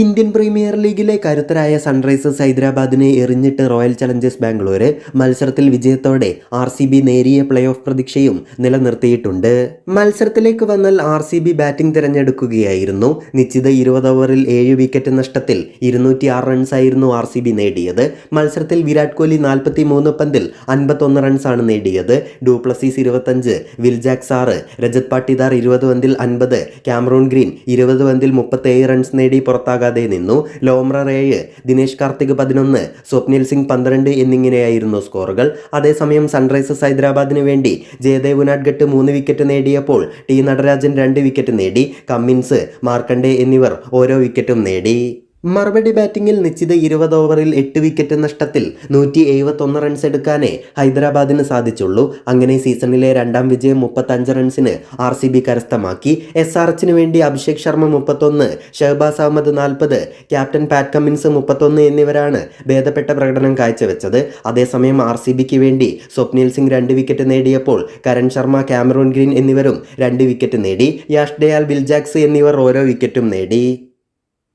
Indian premier ലീഗിലെ കരുത്തരായ Sunrisers ഹൈദരാബാദിനെ എറിഞ്ഞിട്ട് റോയൽ ചലഞ്ചേഴ്സ് ബാംഗ്ലൂർ മത്സരത്തിൽ വിജയത്തോടെ ആർ സി ബി നേരിയ പ്ലേ ഓഫ് പ്രതീക്ഷയും നിലനിർത്തിയിട്ടുണ്ട്. മത്സരത്തിലേക്ക് വന്നാൽ ആർ സി ബി ബാറ്റിംഗ് തിരഞ്ഞെടുക്കുകയായിരുന്നു. നിശ്ചിത ഇരുപത് ഓവറിൽ ഏഴ് വിക്കറ്റ് നഷ്ടത്തിൽ ഇരുന്നൂറ്റി ആറ് റൺസായിരുന്നു ആർ സി ബി നേടിയത്. മത്സരത്തിൽ വിരാട് കോഹ്ലി നാൽപ്പത്തി മൂന്ന് പന്തിൽ അൻപത്തൊന്ന് റൺസാണ് നേടിയത്. ഡൂപ്ലസീസ് ഇരുപത്തഞ്ച് വിൽജാക്സ് ആറ് രജത് പാട്ടിദാർ ഇരുപത് പന്തിൽ അൻപത് ക്യാമറൂൺ ഗ്രീൻ ഇരുപത് പന്തിൽ മുപ്പത്തേഴ് റൺസ് നേടി പുറത്താകാതെ നിന്നു. ലോംറ റേയ് ദിനേശ് കാർത്തിക് പതിനൊന്ന് സ്വപ്നിൽ സിംഗ് പന്ത്രണ്ട് എന്നിങ്ങനെയായിരുന്നു സ്കോറുകൾ. അതേസമയം സൺറൈസേഴ്സ് ഹൈദരാബാദിന് വേണ്ടി ജയദേവ് ഉനാഡ്ഗട്ട് മൂന്ന് വിക്കറ്റ് നേടിയപ്പോൾ ടി നടരാജൻ രണ്ട് വിക്കറ്റ് നേടി. കമ്മിൻസ് മാർക്കണ്ടെ എന്നിവർ ഓരോ വിക്കറ്റും നേടി. മറുപടി ബാറ്റിംഗിൽ നിശ്ചിത ഇരുപത് ഓവറിൽ എട്ട് വിക്കറ്റ് നഷ്ടത്തിൽ നൂറ്റി എഴുപത്തൊന്ന് റൺസ് എടുക്കാനേ ഹൈദരാബാദിന് സാധിച്ചുള്ളൂ. അങ്ങനെ സീസണിലെ രണ്ടാം വിജയം മുപ്പത്തഞ്ച് റൺസിന് ആർ സി ബി കരസ്ഥമാക്കി. എസ് ആർ എച്ചിന് വേണ്ടി അഭിഷേക് ശർമ്മ മുപ്പത്തൊന്ന് ഷഹബാസ് അഹമ്മദ് നാൽപ്പത് ക്യാപ്റ്റൻ പാറ്റ് കമ്മിൻസ് മുപ്പത്തൊന്ന് എന്നിവരാണ് ഭേദപ്പെട്ട പ്രകടനം കാഴ്ചവെച്ചത്. അതേസമയം ആർ സി ബിക്ക് വേണ്ടി സ്വപ്നിൽ സിംഗ് രണ്ട് വിക്കറ്റ് നേടിയപ്പോൾ കരൺ ശർമ്മ ക്യാമറൂൺ ഗ്രീൻ എന്നിവരും രണ്ട് വിക്കറ്റ് നേടി. യാഷ് ഡയാൽ ബിൽജാക്സ് എന്നിവർ ഓരോ വിക്കറ്റും നേടി.